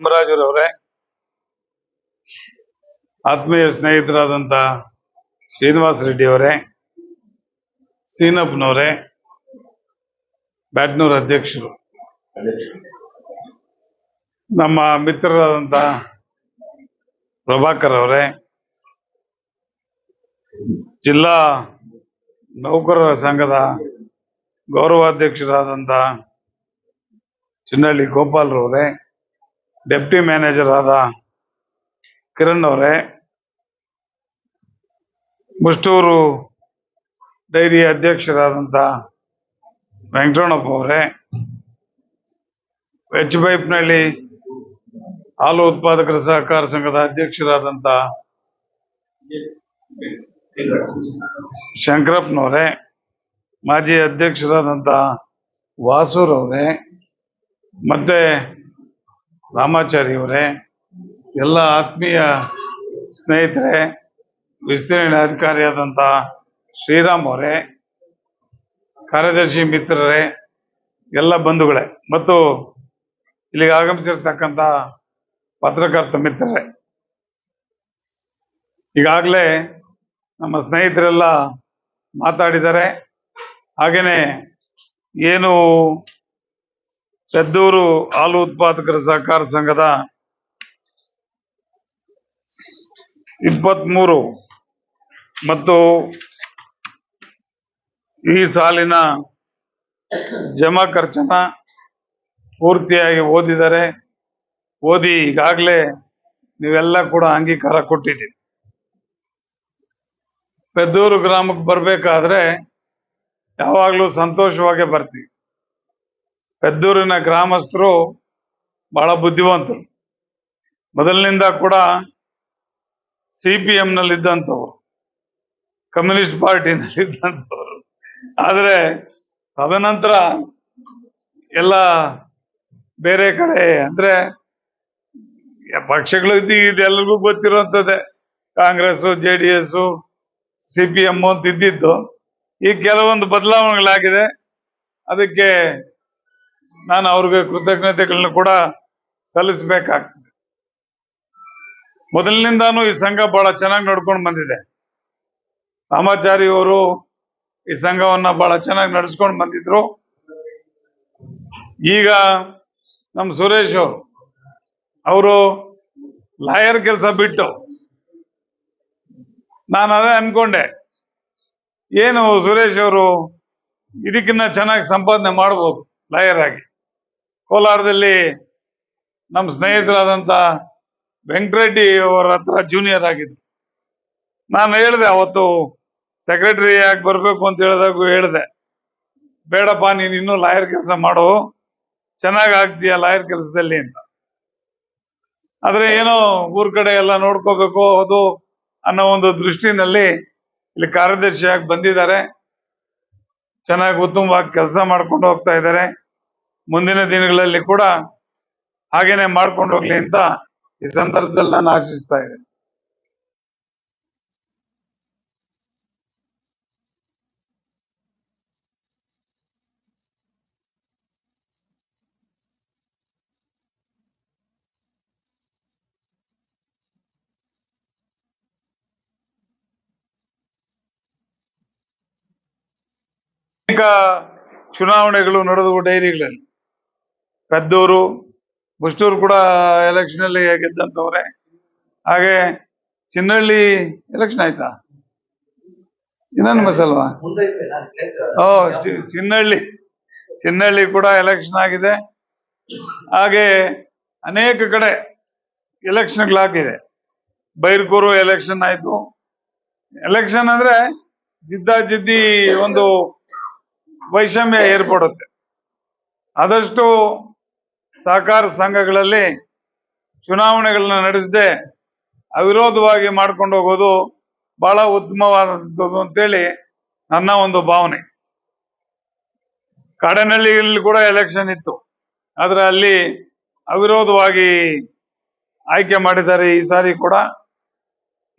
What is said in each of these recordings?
ನರಸಿಂಹರಾಜರವರೇ ಆತ್ಮೀಯ ಸ್ನೇಹಿತರಾದಂತ ಶ್ರೀನಿವಾಸ ರೆಡ್ಡಿ ಅವರೇ, ಸೀನಪ್ಪನವರೇ, ಬ್ಯಾಟ್ನೂರ್ ಅಧ್ಯಕ್ಷರು. ನಮ್ಮ ಮಿತ್ರರಾದಂತ ಪ್ರಭಾಕರ್ ಅವರೇ, ಜಿಲ್ಲಾ ನೌಕರರ ಸಂಘದ ಗೌರವಾಧ್ಯಕ್ಷರಾದಂತ ಚಿನ್ನಳ್ಳಿ ಗೋಪಾಲ್ರವರೇ ಡೆಪ್ಟಿ ಮ್ಯಾನೇಜರ್ ಆದ ಕಿರಣ್ ಅವರೇ, ಮುಷ್ಟೂರು ಡೈರಿ ಅಧ್ಯಕ್ಷರಾದಂತ ವೆಂಕಟರಮಣಪ್ಪ ಅವರೇ ವೆಜ್ ಪೈಪ್ನಳ್ಳಿ ಹಾಲು ಉತ್ಪಾದಕರ ಸಹಕಾರ ಸಂಘದ ಅಧ್ಯಕ್ಷರಾದಂಥ ಶಂಕರಪ್ಪನವರೇ, ಮಾಜಿ ಅಧ್ಯಕ್ಷರಾದಂಥ ವಾಸೂರವರೇ, ಮತ್ತೆ ರಾಮಾಚಾರಿ ಅವರೇ ಎಲ್ಲ ಆತ್ಮೀಯ ಸ್ನೇಹಿತರೆ ವಿಸ್ತೀರ್ಣ ಅಧಿಕಾರಿಯಾದಂಥ ಶ್ರೀರಾಮ್ ಅವರೇ, ಕಾರ್ಯದರ್ಶಿ ಮಿತ್ರರೇ, ಎಲ್ಲ ಬಂಧುಗಳೇ ಮತ್ತು ಇಲ್ಲಿಗೆ ಆಗಮಿಸಿರ್ತಕ್ಕಂಥ ಪತ್ರಕರ್ತ ಮಿತ್ರರೇ. ಈಗಾಗಲೇ ನಮ್ಮ ಸ್ನೇಹಿತರೆಲ್ಲ ಮಾತಾಡಿದ್ದಾರೆ. ಹಾಗೇನೆ ಏನು ಪೆದ್ದೂರು ಹಾಲು ಉತ್ಪಾದಕರ ಸಹಕಾರ ಸಂಘದ ಇಪ್ಪತ್ಮೂರು ಮತ್ತು ಈ ಸಾಲಿನ ಜಮಾ ಖರ್ಚನ ಪೂರ್ತಿಯಾಗಿ ಓದಿದರೆ, ಓದಿ ಈಗಾಗಲೇ ನೀವೆಲ್ಲ ಕೂಡ ಅಂಗೀಕಾರ ಕೊಟ್ಟಿದ್ದೀರಿ. ಪೆದ್ದೂರು ಗ್ರಾಮಕ್ಕೆ ಬರಬೇಕಾದ್ರೆ ಯಾವಾಗಲೂ ಸಂತೋಷವಾಗೇ ಬರ್ತೀವಿ. ಪೆದ್ದೂರಿನ ಗ್ರಾಮಸ್ಥರು ಬಹಳ ಬುದ್ಧಿವಂತರು. ಮೊದಲಿನಿಂದ ಕೂಡ ಸಿ ಪಿ ನಲ್ಲಿ ಇದ್ದಂಥವ್ರು ಕಮ್ಯುನಿಸ್ಟ್ ಪಾರ್ಟಿನಲ್ಲಿ ಇದ್ದಂಥವ್ರು ಆದರೆ ತದನಂತರ ಎಲ್ಲ ಬೇರೆ ಕಡೆ ಅಂದ್ರೆ ಪಕ್ಷಗಳು ಇದೆಲ್ಲರಿಗೂ ಗೊತ್ತಿರುವಂಥದ್ದೇ. Congress J D S C P ಅಂತ ಇದ್ದಿದ್ದು. ಈ ಕೆಲವೊಂದು ಬದಲಾವಣೆಗಳಾಗಿದೆ. ಅದಕ್ಕೆ ನಾನು ಅವ್ರಿಗೆ ಕೃತಜ್ಞತೆಗಳನ್ನ ಕೂಡ ಸಲ್ಲಿಸಬೇಕಾಗ್ತದೆ. ಮೊದಲಿನಿಂದಾನು ಈ ಸಂಘ ಬಹಳ ಚೆನ್ನಾಗಿ ನಡ್ಕೊಂಡು ಬಂದಿದೆ. ರಾಮಾಚಾರಿಯವರು ಈ ಸಂಘವನ್ನ ಬಹಳ ಚೆನ್ನಾಗಿ ನಡೆಸ್ಕೊಂಡು ಬಂದಿದ್ರು. ಈಗ ನಮ್ಮ ಸುರೇಶ್ ಅವರು ಅವರು ಲಾಯರ್ ಕೆಲಸ ಬಿಟ್ಟು ನಾನು ಅದೇ ಅನ್ಕೊಂಡೆ, ಏನು ಸುರೇಶ್ ಅವರು ಇದಕ್ಕಿನ್ನ ಚೆನ್ನಾಗಿ ಸಂಪಾದನೆ ಮಾಡ್ಬೋದು ಲಾಯರ್ ಆಗಿ. ಕೋಲಾರದಲ್ಲಿ ನಮ್ಮ ಸ್ನೇಹಿತರಾದಂಥ ವೆಂಕಟರೆಡ್ಡಿ ಅವರ ಹತ್ರ ಜೂನಿಯರ್ ಆಗಿದ್ರು. ನಾನು ಹೇಳಿದೆ, ಅವತ್ತು ಸೆಕ್ರೆಟರಿ ಆಗಿ ಬರಬೇಕು ಅಂತ ಹೇಳಿದಾಗ ಹೇಳಿದೆ, ಬೇಡಪ್ಪ, ನೀನು ಇನ್ನೂ ಲಾಯರ್ ಕೆಲಸ ಮಾಡು. ಚೆನ್ನಾಗಿ ಆಗ್ತೀಯ ಲಾಯರ್ ಕೆಲಸದಲ್ಲಿ ಅಂತ. ಆದರೆ ಏನೋ ಊರ್ ಕಡೆ ಎಲ್ಲ ನೋಡ್ಕೋಬೇಕು, ಅದು ಅನ್ನೋ ಒಂದು ದೃಷ್ಟಿನಲ್ಲಿ ಇಲ್ಲಿ ಕಾರ್ಯದರ್ಶಿಯಾಗಿ ಬಂದಿದ್ದಾರೆ. ಚೆನ್ನಾಗಿ ಉತ್ತಮವಾಗಿ ಕೆಲಸ ಮಾಡ್ಕೊಂಡು ಹೋಗ್ತಾ ಇದ್ದಾರೆ. ಮುಂದಿನ ದಿನಗಳಲ್ಲಿ ಕೂಡ ಹಾಗೇನೆ ಮಾಡ್ಕೊಂಡು ಹೋಗ್ಲಿ ಅಂತ ಈ ಸಂದರ್ಭದಲ್ಲಿ ನಾನು ಆಶಿಸ್ತಾ ಇದ್ದೇನೆ. ಚುನಾವಣೆಗಳು ನಡೆದವು ಡೈರಿಗಳಲ್ಲಿ. ಪೆದ್ದೂರು, ಬುಷ್ಟೂರು ಕೂಡ ಎಲೆಕ್ಷನ್ ಅಲ್ಲಿ ಗೆದ್ದಂತವ್ರೆ. ಹಾಗೆ ಚಿನ್ನಹಳ್ಳಿ ಎಲೆಕ್ಷನ್ ಆಯ್ತಾ? ಇನ್ನೊಂದು ಮಸಲ್ವಾ ಓ ಚಿನ್ನಹಳ್ಳಿ ಚಿನ್ನಹಳ್ಳಿ ಕೂಡ ಎಲೆಕ್ಷನ್ ಆಗಿದೆ. ಹಾಗೆ ಅನೇಕ ಕಡೆ ಎಲೆಕ್ಷನ್ಗಳಾಗಿದೆ ಬೈರ್ಕೂರು ಎಲೆಕ್ಷನ್ ಆಯ್ತು. ಎಲೆಕ್ಷನ್ ಅಂದ್ರೆ ಜಿದ್ದಾಜಿದ್ದಿ ಒಂದು ವೈಷಮ್ಯ ಏರ್ಪಡುತ್ತೆ. ಆದಷ್ಟು ಸಹಕಾರ ಸಂಘಗಳಲ್ಲಿ ಚುನಾವಣೆಗಳನ್ನ ನಡೆಸದೆ ಅವಿರೋಧವಾಗಿ ಮಾಡ್ಕೊಂಡು ಹೋಗೋದು ಬಹಳ ಉತ್ತಮವಾದದ್ದು ಅಂತೇಳಿ ನನ್ನ ಒಂದು ಭಾವನೆ. ಕಾಡನಹಳ್ಳಿಯಲ್ಲಿ ಕೂಡ ಎಲೆಕ್ಷನ್ ಇತ್ತು. ಆದ್ರೆ ಅಲ್ಲಿ ಅವಿರೋಧವಾಗಿ ಆಯ್ಕೆ ಮಾಡಿದ್ದಾರೆ ಈ ಸಾರಿ ಕೂಡ.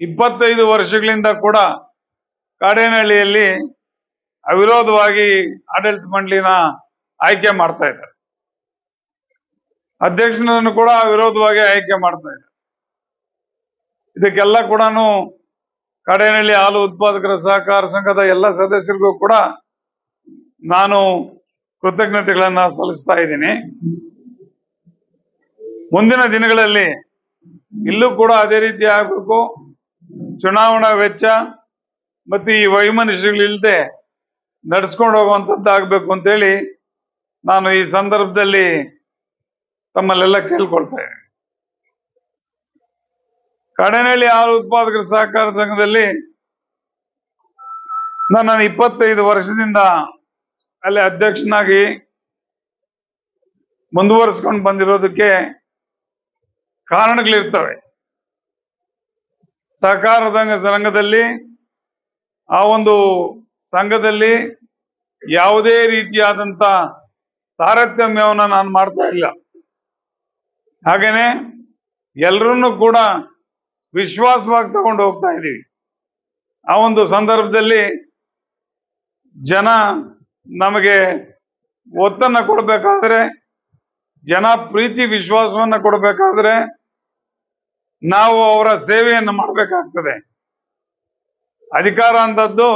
ಇಪ್ಪತ್ತೈದು ವರ್ಷಗಳಿಂದ ಕೂಡ ಕಾಡೇನಹಳ್ಳಿಯಲ್ಲಿ ಅವಿರೋಧವಾಗಿ ಆಡಳಿತ ಮಂಡಳಿನ ಆಯ್ಕೆ ಮಾಡ್ತಾ ಇದ್ದಾರೆ. ಅಧ್ಯಕ್ಷರನ್ನು ಕೂಡ ವಿರೋಧವಾಗಿ ಆಯ್ಕೆ ಮಾಡ್ತಾ ಇದ್ದಾರೆ ಇದಕ್ಕೆಲ್ಲ ಕೂಡ ಕಡೆಯಲ್ಲಿ ಹಾಲು ಉತ್ಪಾದಕರ ಸಹಕಾರ ಸಂಘದ ಎಲ್ಲ ಸದಸ್ಯರಿಗೂ ಕೂಡ ನಾನು ಕೃತಜ್ಞತೆಗಳನ್ನ ಸಲ್ಲಿಸ್ತಾ ಇದ್ದೀನಿ. ಮುಂದಿನ ದಿನಗಳಲ್ಲಿ ಇಲ್ಲೂ ಕೂಡ ಅದೇ ರೀತಿ ಆಗಬೇಕು. ಚುನಾವಣಾ ವೆಚ್ಚ ಮತ್ತೆ ಈ ವೈಮನಸ್ಸುಗಳಿಲ್ಲದೆ ನಡೆಸ್ಕೊಂಡು ಹೋಗುವಂಥದ್ದು ಆಗ್ಬೇಕು ಅಂತೇಳಿ ನಾನು ಈ ಸಂದರ್ಭದಲ್ಲಿ ತಮ್ಮಲ್ಲೆಲ್ಲ ಕೇಳ್ಕೊಳ್ತೇವೆ ಕಡನಹಳ್ಳಿ ಹಾಲು ಉತ್ಪಾದಕರ ಸಹಕಾರ ಸಂಘದಲ್ಲಿ ನಾನು ಇಪ್ಪತ್ತೈದು ವರ್ಷದಿಂದ ಅಲ್ಲಿ ಅಧ್ಯಕ್ಷನಾಗಿ ಮುಂದುವರಿಸ್ಕೊಂಡು ಬಂದಿರೋದಕ್ಕೆ ಕಾರಣಗಳಿರ್ತವೆ. ಸಹಕಾರ ಸಂಘದಲ್ಲಿ ಆ ಒಂದು ಸಂಘದಲ್ಲಿ ಯಾವುದೇ ರೀತಿಯಾದಂತ ತಾರತಮ್ಯವನ್ನ ನಾನು ಮಾಡ್ತಾ ಇಲ್ಲ. ಹಾಗೇನೆ ಎಲ್ಲರನ್ನೂ ಕೂಡ ವಿಶ್ವಾಸವಾಗಿ ತಗೊಂಡು ಹೋಗ್ತಾ ಇದ್ದೀವಿ. ಆ ಒಂದು ಸಂದರ್ಭದಲ್ಲಿ ಜನ ನಮಗೆ ಒತ್ತನ್ನು ಕೊಡಬೇಕಾದ್ರೆ, ಜನ ಪ್ರೀತಿ ವಿಶ್ವಾಸವನ್ನು ಕೊಡಬೇಕಾದ್ರೆ ನಾವು ಅವರ ಸೇವೆಯನ್ನು ಮಾಡಬೇಕಾಗ್ತದೆ. ಅಧಿಕಾರ ಅಂತದ್ದು,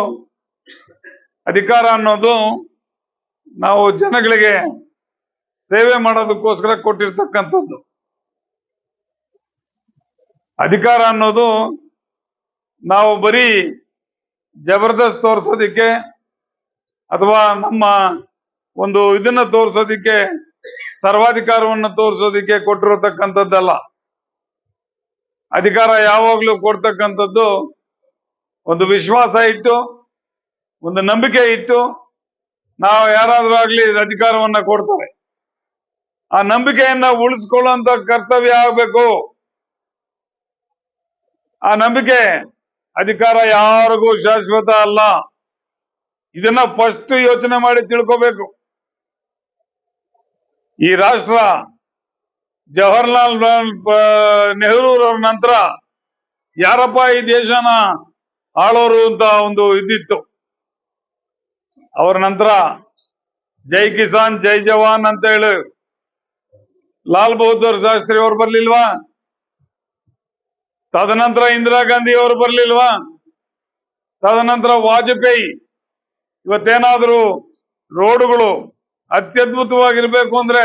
ಅಧಿಕಾರ ಅನ್ನೋದು ನಾವು ಜನಗಳಿಗೆ ಸೇವೆ ಮಾಡೋದಕ್ಕೋಸ್ಕರ ಕೊಟ್ಟಿರ್ತಕ್ಕಂಥದ್ದು. ಅಧಿಕಾರ ಅನ್ನೋದು ನಾವು ಬರೀ ಜಬರ್ದಸ್ತ್ ತೋರಿಸೋದಿಕ್ಕೆ ಅಥವಾ ನಮ್ಮ ಒಂದು ಇದನ್ನ ತೋರಿಸೋದಿಕ್ಕೆ, ಸರ್ವಾಧಿಕಾರವನ್ನು ತೋರಿಸೋದಿಕ್ಕೆ ಕೊಟ್ಟಿರತಕ್ಕಂಥದ್ದಲ್ಲ. ಅಧಿಕಾರ ಯಾವಾಗ್ಲೂ ಕೊಡ್ತಕ್ಕಂಥದ್ದು ಒಂದು ವಿಶ್ವಾಸ ಇಟ್ಟು, ಒಂದು ನಂಬಿಕೆ ಇಟ್ಟು ನಾವು ಯಾರಾದ್ರೂ ಆಗ್ಲಿ ಅಧಿಕಾರವನ್ನ ಕೊಡ್ತಾರೆ. ಆ ನಂಬಿಕೆಯನ್ನ ಉಳಿಸ್ಕೊಳ್ಳುವಂತ ಕರ್ತವ್ಯ ಆಗ್ಬೇಕು. ಆ ನಂಬಿಕೆ ಅಧಿಕಾರ ಯಾರಿಗೂ ಶಾಶ್ವತ ಅಲ್ಲ. ಇದನ್ನ ಫಸ್ಟ್ ಯೋಚನೆ ಮಾಡಿ ತಿಳ್ಕೋಬೇಕು. ಈ ರಾಷ್ಟ್ರ ಜವಾಹರ್ಲಾಲ್ ನೆಹರೂರವ್ರ ನಂತರ ಯಾರಪ್ಪ ಈ ದೇಶನ ಆಳೋರು ಅಂತ ಒಂದು ಇದಿತ್ತು ಅವರ ನಂತರ ಜೈ ಕಿಸಾನ್, ಜೈ ಜವಾನ್ ಅಂತ ಹೇಳಿ ಲಾಲ್ ಬಹದ್ದೂರ್ ಶಾಸ್ತ್ರಿ ಅವ್ರು ಬರ್ಲಿಲ್ವಾ? ತದನಂತರ ಇಂದಿರಾ ಗಾಂಧಿ ಅವರು ಬರ್ಲಿಲ್ವಾ? ತದನಂತರ ವಾಜಪೇಯಿ, ಇವತ್ತೇನಾದರೂ ರೋಡ್ಗಳು ಅತ್ಯದ್ಭುತವಾಗಿರ್ಬೇಕು ಅಂದ್ರೆ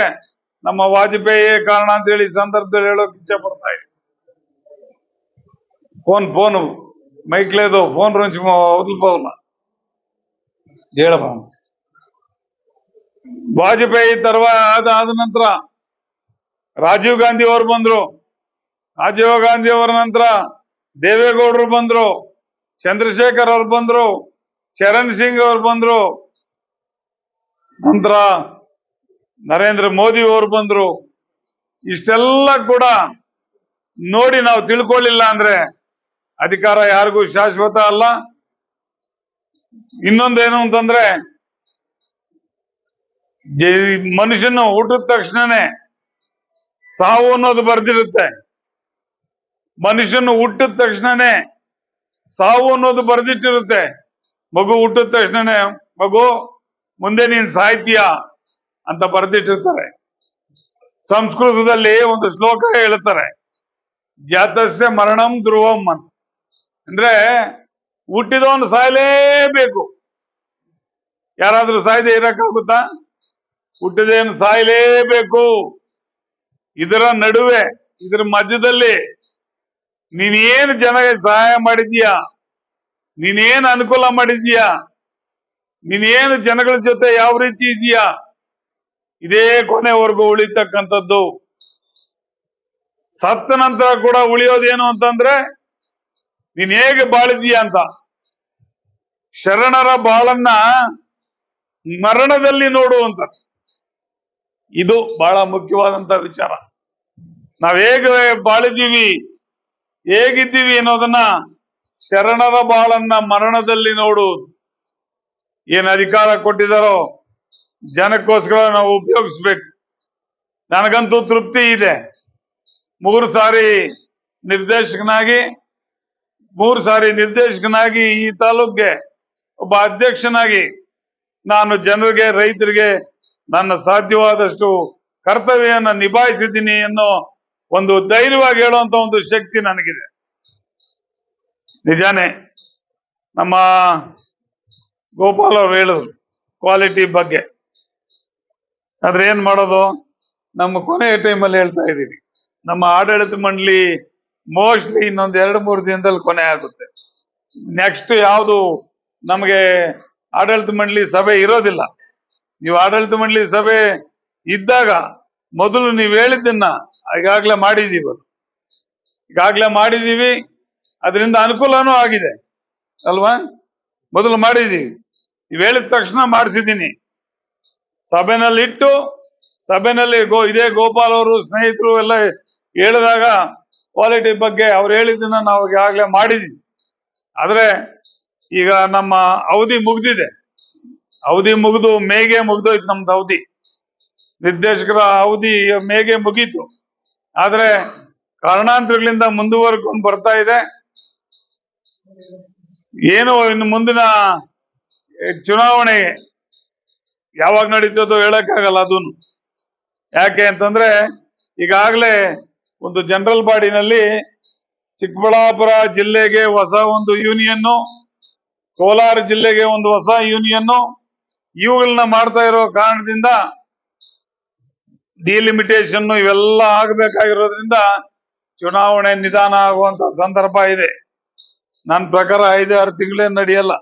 ನಮ್ಮ ವಾಜಪೇಯಿ ಕಾರಣ ಅಂತ ಹೇಳಿ ಸಂದರ್ಭದಲ್ಲಿ ಹೇಳೋಕೆ ಇಚ್ಛೆ ಪಡ್ತಾ ಇದೆ ಫೋನ್, ಫೋನು ಮೈಕ್ಲೇದು ಫೋನ್ ರುಂಚಿ ವದಲ್ಬೋದಲ್ಲ ಹೇಳಪ್ಪ. ವಾಜಪೇಯಿ ತರುವ ಆದ ನಂತರ ರಾಜೀವ್ ಗಾಂಧಿ ಅವರು ಬಂದ್ರು. ರಾಜೀವ್ ಗಾಂಧಿ ಅವರ ನಂತರ ದೇವೇಗೌಡರು ಬಂದ್ರು, ಚಂದ್ರಶೇಖರ್ ಅವ್ರು ಬಂದ್ರು, ಚರಣ್ ಸಿಂಗ್ ಅವ್ರು ಬಂದ್ರು. ನಂತರ ನರೇಂದ್ರ ಮೋದಿ ಅವರು ಬಂದ್ರು. ಇಷ್ಟೆಲ್ಲ ಕೂಡ ನೋಡಿ ನಾವು ತಿಳ್ಕೊಳ್ಳಿಲ್ಲ ಅಂದ್ರೆ ಅಧಿಕಾರ ಯಾರಿಗೂ ಶಾಶ್ವತ ಅಲ್ಲ. ಇನ್ನೊಂದೇನು ಅಂತಂದ್ರೆ ಮನುಷ್ಯನು ಹುಟ್ಟಿದ ತಕ್ಷಣನೇ ಸಾವು ಅನ್ನೋದು ಬರ್ದಿರುತ್ತೆ. ಮನುಷ್ಯನು ಹುಟ್ಟಿದ ತಕ್ಷಣನೇ ಸಾವು ಅನ್ನೋದು ಬರೆದಿಟ್ಟಿರುತ್ತೆ. ಮಗು ಹುಟ್ಟಿದ ತಕ್ಷಣನೇ, ಮಗು, ಮುಂದೆ ನೀನ್ ಸಾಹಿತ್ಯ ಅಂತ ಬರೆದಿಟ್ಟಿರ್ತಾರೆ. ಸಂಸ್ಕೃತದಲ್ಲಿ ಒಂದು ಶ್ಲೋಕ ಹೇಳ್ತಾರೆ, ಜಾತಸ್ಯ ಮರಣಂ ಧ್ರುವಂ ಅಂತ. ಅಂದ್ರೆ ಹುಟ್ಟಿದವನು ಸಾಯಲೇಬೇಕು. ಯಾರಾದ್ರೂ ಸಾಯದೆ ಇರಕ್ಕಾಗುತ್ತಾ? ಹುಟ್ಟಿದೇನು ಸಾಯಲೇಬೇಕು. ಇದರ ನಡುವೆ, ಇದರ ಮಧ್ಯದಲ್ಲಿ ನೀನೇನು ಜನಗೆ ಸಹಾಯ ಮಾಡಿದ್ಯಾ? ನೀನೇನ್ ಅನುಕೂಲ ಮಾಡಿದ್ಯಾ? ನೀನೇನು ಜನಗಳ ಜೊತೆ ಯಾವ ರೀತಿ ಇದೆಯಾ? ಇದೇ ಕೊನೆವರೆಗೂ ಉಳಿತಕ್ಕಂಥದ್ದು. ಸತ್ತ ನಂತರ ಕೂಡ ಉಳಿಯೋದೇನು ಅಂತಂದ್ರೆ, ನೀನ್ ಹೇಗೆ ಬಾಳಿದೀಯ ಅಂತ. ಶರಣರ ಬಾಳನ್ನ ಮರಣದಲ್ಲಿ ನೋಡುವಂತ ಇದು ಬಹಳ ಮುಖ್ಯವಾದಂತ ವಿಚಾರ. ನಾವ್ ಹೇಗೆ ಬಾಳಿದೀವಿ ಹೇಗಿದ್ದೀವಿ ಅನ್ನೋದನ್ನ ಶರಣರ ಬಾಳನ್ನ ಮರಣದಲ್ಲಿ ನೋಡು. ಏನ್ ಅಧಿಕಾರ ಕೊಟ್ಟಿದಾರೋ ಜನಕ್ಕೋಸ್ಕರ ನಾವು ಉಪಯೋಗಿಸ್ಬೇಕು. ನನಗಂತೂ ತೃಪ್ತಿ ಇದೆ. ಮೂರು ಸಾರಿ ನಿರ್ದೇಶಕನಾಗಿ, ಮೂರು ಸಾರಿ ನಿರ್ದೇಶಕನಾಗಿ ಈ ತಾಲೂಕ್ಗೆ ಒಬ್ಬ ಅಧ್ಯಕ್ಷನಾಗಿ ನಾನು ಜನರಿಗೆ, ರೈತರಿಗೆ ನನ್ನ ಸಾಧ್ಯವಾದಷ್ಟು ಕರ್ತವ್ಯವನ್ನು ನಿಭಾಯಿಸಿದ್ದೀನಿ ಅನ್ನೋ ಒಂದು ಧೈರ್ಯವಾಗಿ ಹೇಳುವಂತ ಒಂದು ಶಕ್ತಿ ನನಗಿದೆ. ನಿಜಾನೇ, ನಮ್ಮ ಗೋಪಾಲ್ ಅವ್ರು ಹೇಳಿದ್ರು ಕ್ವಾಲಿಟಿ ಬಗ್ಗೆ. ಆದ್ರೆ ಏನ್ ಮಾಡೋದು? ನಮ್ಮ ಕೊನೆಯ ಟೈಮಲ್ಲಿ ಹೇಳ್ತಾ ಇದ್ದೀನಿ ನಮ್ಮ ಆಡಳಿತ ಮಂಡಳಿ ಮೋಸ್ಟ್ಲಿ ಇನ್ನೊಂದು ಎರಡು ಮೂರು ದಿನದಲ್ಲಿ ಕೊನೆ ಆಗುತ್ತೆ. ನೆಕ್ಸ್ಟ್ ಯಾವುದು? ನಮಗೆ ಆಡಳಿತ ಮಂಡಳಿ ಸಭೆ ಇರೋದಿಲ್ಲ. ನೀವು ಆಡಳಿತ ಮಂಡಳಿ ಸಭೆ ಇದ್ದಾಗ ಮೊದಲು ನೀವು ಹೇಳಿದ್ದನ್ನ ಈಗಾಗ್ಲೇ ಮಾಡಿದೀವಿ ಅದು. ಈಗಾಗ್ಲೇ ಮಾಡಿದೀವಿ ಅದರಿಂದ ಅನುಕೂಲನೂ ಆಗಿದೆ. ಅಲ್ವಾ? ಮೊದಲು ಮಾಡಿದೀವಿ ನೀವು ಹೇಳಿದ ತಕ್ಷಣ ಮಾಡಿಸಿದ್ದೀನಿ. ಸಭೆನಲ್ಲಿ ಇಟ್ಟು ಸಭೆನಲ್ಲಿ ಗೋ, ಇದೇ ಗೋಪಾಲ್ ಅವರು ಸ್ನೇಹಿತರು ಎಲ್ಲ ಹೇಳಿದಾಗ ಕ್ವಾಲಿಟಿ ಬಗ್ಗೆ ಅವ್ರು ಹೇಳಿದ್ದನ್ನ ನಾವು ಈಗಾಗಲೇ ಮಾಡಿದೀವಿ ಆದರೆ ಈಗ ನಮ್ಮ ಅವಧಿ ಮುಗ್ದಿದೆ. ಅವಧಿ ಮುಗಿದು, ಮೇಗೆ ಮುಗ್ದೋಯ್ತು ನಮ್ದು ಅವಧಿ. ನಿರ್ದೇಶಕರ ಅವಧಿ ಮೇಗೆ ಮುಗೀತು. ಆದ್ರೆ ಕಾರಣಾಂತರಗಳಿಂದ ಮುಂದುವರ್ಕೊಂಡು ಬರ್ತಾ ಇದೆ. ಏನು ಇನ್ನು ಮುಂದಿನ ಚುನಾವಣೆ ಯಾವಾಗ ನಡೀತದೋ ಹೇಳಕ್ಕಾಗಲ್ಲ ಅದನ್ನು ಯಾಕೆ ಅಂತಂದ್ರೆ ಈಗಾಗಲೇ ಒಂದು ಜನರಲ್ ಬಾಡಿನಲ್ಲಿ ಚಿಕ್ಕಬಳ್ಳಾಪುರ ಜಿಲ್ಲೆಗೆ ಹೊಸ ಒಂದು ಯೂನಿಯನ್ನು, ಕೋಲಾರ ಜಿಲ್ಲೆಗೆ ಒಂದು ಹೊಸ ಯೂನಿಯನ್ನು, ಇವುಗಳನ್ನ ಮಾಡ್ತಾ ಇರೋ ಕಾರಣದಿಂದ ಡಿಲಿಮಿಟೇಷನ್ ಇವೆಲ್ಲ ಆಗಬೇಕಾಗಿರೋದ್ರಿಂದ ಚುನಾವಣೆ ನಿಧಾನ ಆಗುವಂತ ಸಂದರ್ಭ ಇದೆ. ನನ್ನ ಪ್ರಕಾರ ಐದು ಆರು ತಿಂಗಳೇ ನಡೆಯಲ್ಲ.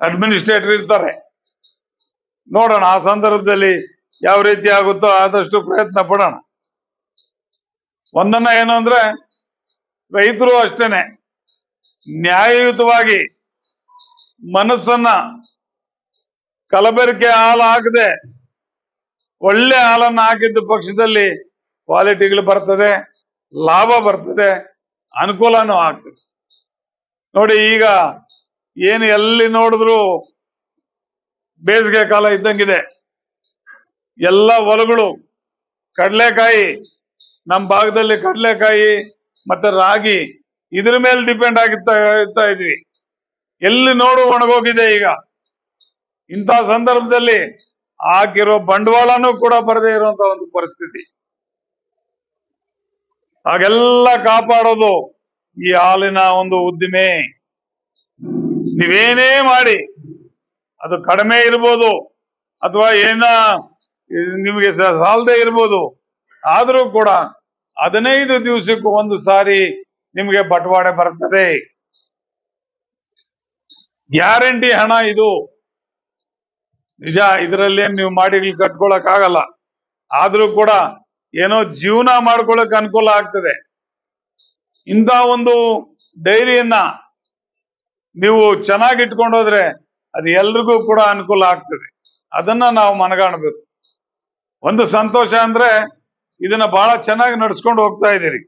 ಅಡ್ಮಿನಿಸ್ಟ್ರೇಟರ್ ಇರ್ತಾರೆ. ನೋಡೋಣ, ಆ ಸಂದರ್ಭದಲ್ಲಿ ಯಾವ ರೀತಿ ಆಗುತ್ತೋ ಆದಷ್ಟು ಪ್ರಯತ್ನ ಪಡೋಣ. ಒಂದನ್ನ ಏನು ಅಂದ್ರೆ, ರೈತರು ಅಷ್ಟೇನೆ. ನ್ಯಾಯಯುತವಾಗಿ ಮನಸ್ಸನ್ನ ಕಲಬೆರಕೆ ಹಾಲು ಹಾಕದೆ ಒಳ್ಳೆ ಹಾಲನ್ನು ಹಾಕಿದ್ದ ಪಕ್ಷದಲ್ಲಿ ಕ್ವಾಲಿಟಿಗಳು ಬರ್ತದೆ, ಲಾಭ ಬರ್ತದೆ, ಅನುಕೂಲನೂ ಆಗ್ತದೆ. ನೋಡಿ, ಈಗ ಏನು ಎಲ್ಲಿ ನೋಡಿದ್ರು ಬೇಸಿಗೆ ಕಾಲ ಇದ್ದಂಗಿದೆ. ಎಲ್ಲ ಹೊಲಗಳು ಕಡಲೆಕಾಯಿ, ನಮ್ಮ ಭಾಗದಲ್ಲಿ ಕಡಲೆಕಾಯಿ ಮತ್ತೆ ರಾಗಿ ಇದ್ರ ಮೇಲೆ ಡಿಪೆಂಡ್ ಆಗಿರ್ತಾ, ಇರ್ತಾ ಇದ್ವಿ. ಎಲ್ಲಿ ನೋಡು ಒಣಗೋಗಿದೆ ಈಗ. ಇಂಥ ಸಂದರ್ಭದಲ್ಲಿ ಹಾಕಿರೋ ಬಂಡವಾಳನೂ ಕೂಡ ಬರದೇ ಇರುವಂತ ಒಂದು ಪರಿಸ್ಥಿತಿ. ಹಾಗೆಲ್ಲ ಕಾಪಾಡೋದು ಈ ಹಾಲಿನ ಒಂದು ಉದ್ದಿಮೆ. ನೀವೇನೇ ಮಾಡಿ, ಅದು ಕಡಿಮೆ ಇರ್ಬೋದು, ಅಥವಾ ಏನ, ನಿಮಗೆ ಸಾಲದೇ ಇರ್ಬೋದು, ಆದ್ರೂ ಕೂಡ ಹದಿನೈದು ದಿವಸಕ್ಕೂ ಒಂದು ಸಾರಿ ನಿಮಗೆ ಬಟವಾಡೆ ಬರ್ತದೆ. ಗ್ಯಾರಂಟಿ ಹಣ ಇದು. ನಿಜ, ಇದರಲ್ಲಿ ನೀವು ಮಾಡಿ ಕಟ್ಕೊಳಕ್ ಆಗಲ್ಲ. ಆದ್ರೂ ಕೂಡ ಏನೋ ಜೀವನ ಮಾಡ್ಕೊಳಕ್ ಅನುಕೂಲ ಆಗ್ತದೆ. ಇಂಥ ಒಂದು ಡೈರಿಯನ್ನ ನೀವು ಚೆನ್ನಾಗಿ ಇಟ್ಕೊಂಡೋದ್ರೆ ಅದು ಎಲ್ರಿಗೂ ಕೂಡ ಅನುಕೂಲ ಆಗ್ತದೆ. ಅದನ್ನ ನಾವು ಮನಗಾಣಬೇಕು. ಒಂದು ಸಂತೋಷ ಅಂದ್ರೆ ಇದನ್ನ ಬಹಳ ಚೆನ್ನಾಗಿ ನಡ್ಸ್ಕೊಂಡು ಹೋಗ್ತಾ ಇದ್ದೀರಿ.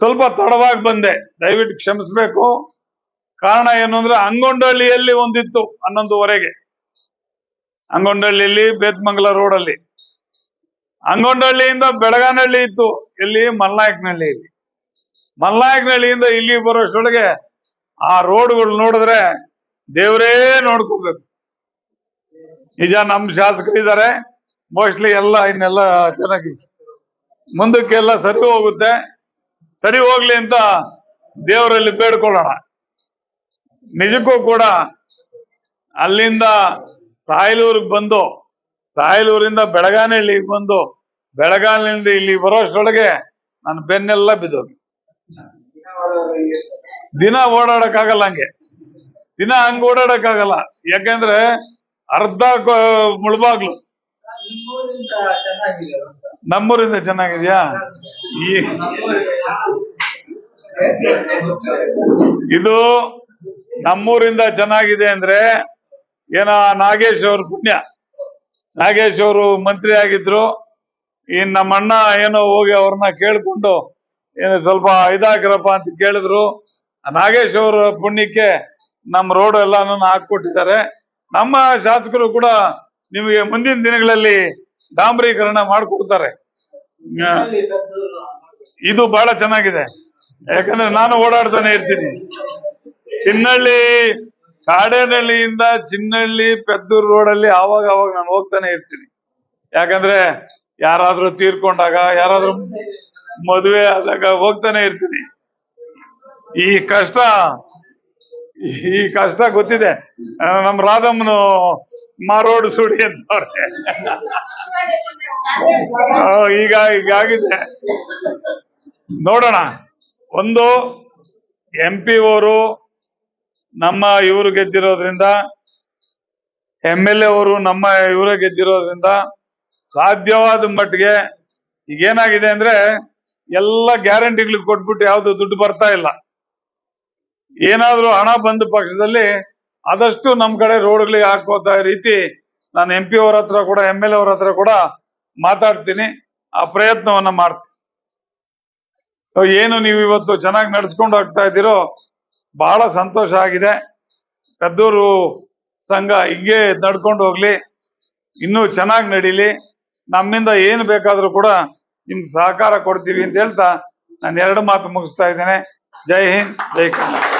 ಸ್ವಲ್ಪ ತಡವಾಗಿ ಬಂದೆ. ದಯವಿಟ್ಟು ಕ್ಷಮಿಸ್ಬೇಕು. ಕಾರಣ ಏನು ಅಂದ್ರೆ ಅಂಗೊಂಡಹಳ್ಳಿಯಲ್ಲಿ ಒಂದಿತ್ತು ಹನ್ನೊಂದುವರೆಗೆ. ಅಂಗೊಂಡಹಳ್ಳಿಯಲ್ಲಿ ಬೇತ್ಮಂಗಲ ಅಲ್ಲಿ ಅಂಗೊಂಡಹಳ್ಳಿಯಿಂದ ಬೆಳಗಾನಹಳ್ಳಿ ಇತ್ತು ಇಲ್ಲಿ. ಮಲ್ನಾಯಕನಹಳ್ಳಿಯಲ್ಲಿ ಮಲ್ನಾಯಕನಹಳ್ಳಿಯಿಂದ ಇಲ್ಲಿ ಬರೋಷ್ಟೊಳಗೆ ಆ ರೋಡ್ಗಳು ನೋಡಿದ್ರೆ ದೇವರೇ ನೋಡ್ಕೋಬೇಕು. ನಿಜ ನಮ್ ಶಾಸಕರಿದ್ದಾರೆ ಮೋಸ್ಟ್ಲಿ ಎಲ್ಲ ಇನ್ನೆಲ್ಲ ಚೆನ್ನಾಗಿ. ಮುಂದಕ್ಕೆಲ್ಲ ಸರಿ ಹೋಗುತ್ತೆ. ಸರಿ ಹೋಗ್ಲಿ ಅಂತ ದೇವರಲ್ಲಿ ಬೇಡ್ಕೊಳ್ಳೋಣ. ನಿಜಕ್ಕೂ ಕೂಡ ಅಲ್ಲಿಂದ ತಾಯ್ಲೂರಿಗೆ ಬಂದು, ತಾಯ್ಲೂರಿಂದ ಇಲ್ಲಿಗೆ ಬಂದು ಬೆಳಗಾನಿಂದ ಇಲ್ಲಿ ಬರೋಷ್ಟೊಳಗೆ ನನ್ನ ಬೆನ್ನೆಲ್ಲ ಬಿದ್ದೋಗಿ. ದಿನ ಓಡಾಡಕ್ಕಾಗಲ್ಲ ಹಂಗೆ. ದಿನ ಹಂಗ ಓಡಾಡಕ್ಕಾಗಲ್ಲ. ಯಾಕೆಂದ್ರೆ ಅರ್ಧ ಮುಳುಬಾಗ್ಲು. ನಮ್ಮೂರಿಂದ ಚೆನ್ನಾಗಿದ್ಯಾ? ಈ ಇದು ನಮ್ಮೂರಿಂದ ಚೆನ್ನಾಗಿದೆ ಅಂದ್ರೆ ಏನ ನಾಗೇಶ್ ಅವ್ರ ಪುಣ್ಯ. ನಾಗೇಶ್ ಅವರು ಮಂತ್ರಿ ಆಗಿದ್ರು. ಇನ್ ನಮ್ಮ ಅಣ್ಣ ಏನೋ ಹೋಗಿ ಅವ್ರನ್ನ ಕೇಳ್ಕೊಂಡು ಏನು ಸ್ವಲ್ಪ ಇದಾಕ್ರಪ್ಪ ಅಂತ ಕೇಳಿದ್ರು. ನಾಗೇಶ್ ಅವ್ರ ಪುಣ್ಯಕ್ಕೆ ನಮ್ಮ ರೋಡ್ ಎಲ್ಲಾನು ಹಾಕೊಟ್ಟಿದ್ದಾರೆ ನಮ್ಮ ಶಾಸಕರು ಕೂಡ ನಿಮಗೆ ಮುಂದಿನ ದಿನಗಳಲ್ಲಿ ಡಾಂಬರೀಕರಣ ಮಾಡಿಕೊಡ್ತಾರೆ. ಇದು ಬಹಳ ಚೆನ್ನಾಗಿದೆ. ಯಾಕಂದ್ರೆ ನಾನು ಓಡಾಡ್ತಾನೆ ಇರ್ತೀನಿ. ಚಿನ್ನಹಳ್ಳಿ ಕಾಡೇನಹಳ್ಳಿಯಿಂದ ಚಿನ್ನಹಳ್ಳಿ ಪೆದ್ದೂರು ಅಲ್ಲಿ ಆವಾಗ ಆವಾಗ ನಾನು ಹೋಗ್ತಾನೆ ಇರ್ತೀನಿ. ಯಾಕಂದ್ರೆ ಯಾರಾದ್ರೂ ತೀರ್ಕೊಂಡಾಗ, ಯಾರಾದ್ರೂ ಮದುವೆ ಆದಾಗ ಹೋಗ್ತಾನೆ ಇರ್ತೀನಿ. ಈ ಕಷ್ಟ ಈ ಕಷ್ಟ ಗೊತ್ತಿದೆ. ನಮ್ ರಾಧಮ್ಮನು ಮಾರೋಡು ಸುಡಿ ಅಂತವ್ರೆ. ಈಗ ಈಗಾಗಿದೆ ನೋಡೋಣ. ಒಂದು ಎಂ ಪಿ ಅವರು ನಮ್ಮ ಇವರು ಗೆದ್ದಿರೋದ್ರಿಂದ ಎಂ ಎಲ್ ಎ ಅವರು ನಮ್ಮ ಇವರ ಗೆದ್ದಿರೋದ್ರಿಂದ ಸಾಧ್ಯವಾದ ಮಟ್ಟಿಗೆ ಈಗ ಏನಾಗಿದೆ ಅಂದ್ರೆ ಎಲ್ಲ ಗ್ಯಾರಂಟಿಗಳು ಕೊಟ್ಬಿಟ್ಟು ಯಾವ್ದು ದುಡ್ಡು ಬರ್ತಾ ಇಲ್ಲ. ಏನಾದ್ರೂ ಹಣ ಬಂದ ಪಕ್ಷದಲ್ಲಿ ಆದಷ್ಟು ನಮ್ ಕಡೆ ರೋಡ್ಗಳಿಗೆ ಹಾಕೋತ ರೀತಿ ನಾನು ಎಂ ಪಿ ಅವ್ರ ಹತ್ರ ಕೂಡ ಎಂ ಎಲ್ ಎ ಅವ್ರ ಹತ್ರ ಕೂಡ ಮಾತಾಡ್ತೀನಿ. ಆ ಪ್ರಯತ್ನವನ್ನ ಮಾಡ್ತೀನಿ. ಏನು ನೀವು ಇವತ್ತು ಚೆನ್ನಾಗಿ ನಡ್ಸ್ಕೊಂಡು ಹೋಗ್ತಾ ಇದ್ದೀರೋ ಬಹಳ ಸಂತೋಷ ಆಗಿದೆ. ಕದ್ದೂರು ಸಂಘ ಹಿಂಗೆ ನಡ್ಕೊಂಡು ಹೋಗ್ಲಿ, ಇನ್ನೂ ಚೆನ್ನಾಗಿ ನಡೀಲಿ. ನಮ್ಮಿಂದ ಏನು ಬೇಕಾದರೂ ಕೂಡ ನಿಮ್ಗೆ ಸಹಕಾರ ಕೊಡ್ತೀವಿ ಅಂತ ಹೇಳ್ತಾ ನಾನು ಎರಡು ಮಾತು ಮುಗಿಸ್ತಾ ಇದ್ದೇನೆ. ಜೈ ಹಿಂದ್, ಜೈ ಕನ್ನಡ